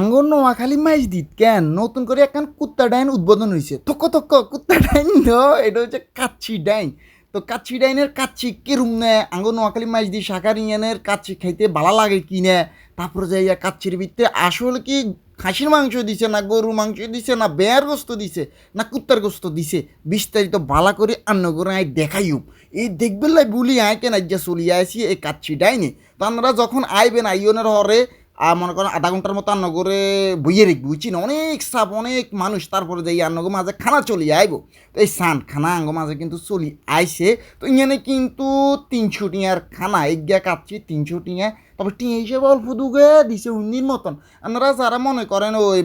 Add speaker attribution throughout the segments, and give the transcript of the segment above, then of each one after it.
Speaker 1: আঙ্গন নোয়াখালী মাইজ দিত কেন? নতুন করে একখান কুত্তা ডাইন উদ্বোধন হয়েছে থক্ক থক্ক, কুত্তা ডাইন এটা হচ্ছে কাচ্চি ডাইন। তো কাচ্চি ডাইনের কাচ্চি কিরম নে? আঙ্গন নোয়াখালী মাইজ দি শাকার ইয়ানের কাচ্চি খাইতে ভালো লাগে কি নে? তারপরে যাইয়া কাচ্চির ভিতরে আসল কি খাসির মাংস দিছে না গরুর মাংস দিছে না বেয়ার গোস্ত দিছে না কুত্তার গোস্ত দিছে? বিস্তারিত বালা করে আন্ন করে আয় দেখাইও। এই দেখবেন লাই বলি আয় কেন আজ্ঞা চলিয়া আসি এই কাচ্ছি ডাইনে? তো আপনারা যখন আইবেন আইনের হরে আর মনে করেন আধা ঘণ্টার মতো আন্নগরে বইয়ে রেখবি না? অনেক সাপ, অনেক মানুষ, তারপরে যাই আন্নগো মাঝে খানা চলি আইব। তো এই সান খানা আঙ্গ মাঝে কিন্তু চলি আইসে তো ইখানে কিন্তু তিনশো টিয়ার খানা এগিয়া কাটছি তিনশো টিয়া তবে টিয়া হিসেবে অল্প দুগে দিছে উন্নির মতন আপনারা যারা মনে করেন ওই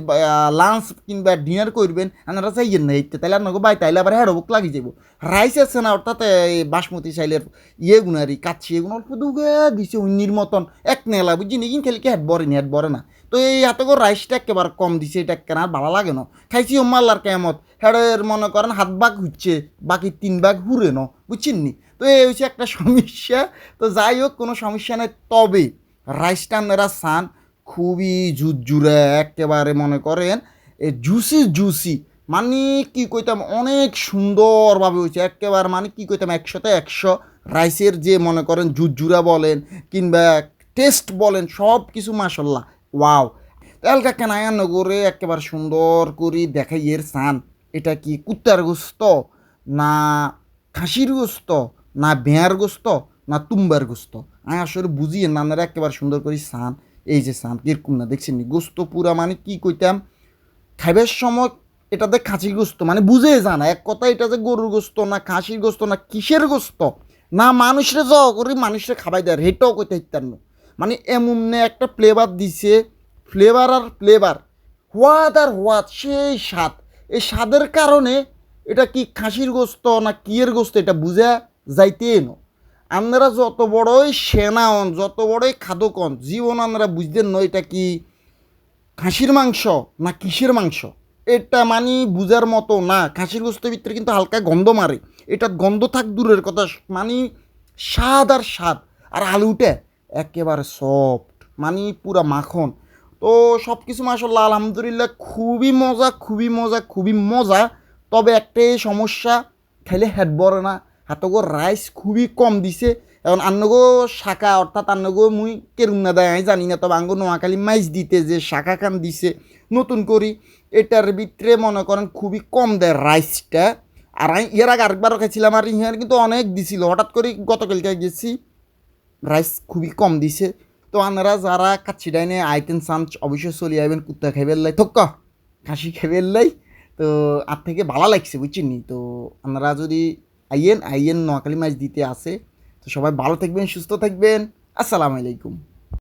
Speaker 1: লাঞ্চ কিংবা ডিনার করবেন আপনারা চাইয়েন না এইতে তাহলে আপনাকে বাই তাইলে আবার হেড বুক লাগি যাব রাইস আছে না অর্থাৎ এই বাসমতি চাইলের ইয়ে গুনারি কাচ্ছি এগুলো অল্প দুগে দিছে উন্নির মতন এক নেলা বুঝছি নাকি খেলে কি হেড বরে নি হেড বরে না তো এই হাতে করে রাইসটা একেবারে কম দিছে এটা কেন আর ভালো লাগে না খাইছি মাল্লার কেমত হেডের মনে করেন হাত ভাগ হচ্ছে বাকি তিন ভাগ হুরে ন বুঝছেন নি তো এই হচ্ছে একটা সমস্যা তো যাই হোক কোনো সমস্যা নেই তবে রাইসটা আপনারা চান, খুবই জুজুরে একেবারে মনে করেন এ জুসি জুসি মানে কি কইতাম, অনেক সুন্দরভাবে হয়েছে একেবারে মানে কি কইতাম, একশোতে একশো রাইসের যে মনে করেন জুজুরা বলেন কিংবা টেস্ট বলেন সব কিছু মাসাল্লাহ ওয়াও। তেলকা কেনায়ান্ন করে একেবারে সুন্দর করে দেখাই, এর সান এটা কি কুত্তার গোস্ত না খাসির গোস্ত না ভেয়ার গোস্ত? না তুম্বার গোস্ত। আমি আসলে বুঝিয়ে না একেবারে সুন্দর করে সান এই যে সান কীরকম না, দেখছেন গোস্ত পুরা মানে কি কইতাম? খাইবার সময় এটাতে খাসির গোস্ত মানে বুঝে জানা এক কথা এটা যে গরুর গোস্ত না খাসির গোস্ত না কিসের গোস্ত? না মানুষরে জ করে মানুষরে খাবাই দেয়, হেটাও কইতে হিতান্ন মানে এমন একটা ফ্লেভার দিছে ফ্লেভার আর ফ্লেভার হোয়াদ আর হোয়াদ সেই স্বাদ। এই স্বাদের কারণে এটা কি খাসির গোস্ত না কিয়ের গোস্ত, এটা বুঝা যাইতে এনো আপনারা যত বড়ই সেনা হন, যত বড়ই খাদক হন, জীবন আপনারা বুঝতেন না এটা কি খাসির মাংস না কিসের মাংস। এটা মানে বুঝার মতো না। খাসির গোস্তের ভিতরে কিন্তু হালকা গন্ধ মারে। এটা গন্ধ থাক দূরের কথা মানে স্বাদ আর স্বাদ। আর আলুটা একেবারে সফট মানে পুরা মাখন। তো সব কিছু মাসাল্লাহ আলহামদুলিল্লাহ খুবই মজা খুবই মজা খুবই মজা। তবে একটাই সমস্যা খাইলে হেড বড় না। হাতগো রাইস খুবই কম দিছে। এখন আন্নগো শাখা, অর্থাৎ আন্নগো মুই কেরুম না দেয় জানি না, তবে আঙ্গো নোয়াখালী মাইস দিতে যে শাখা খান দিছে, নতুন করি, এটার ভিতরে মনে করেন খুবই কম দেয় রাইসটা আর আমি এর আগে আরেকবারও খাইছিলাম আর ইহার কিন্তু অনেক দিছিল। হঠাৎ করে গতকালকে গেছি রাইস খুবই কম দিছে। তো আপনারা যারা কাচ্চি ডাইনে আইটেম চান অবশ্যই চলে যাবেন কুত্তা খাইবেন লাই, থক্ক, খাসি খাইবেন লাই। তো আর থেকে ভালো লাগছে, বুঝছেন তো আপনারা যদি আইয়েন আইএন নোয়াখালী ম্যাচ দিতে আসে তো সবাই ভালো থাকবেন সুস্থ থাকবেন। আসসালামু আলাইকুম।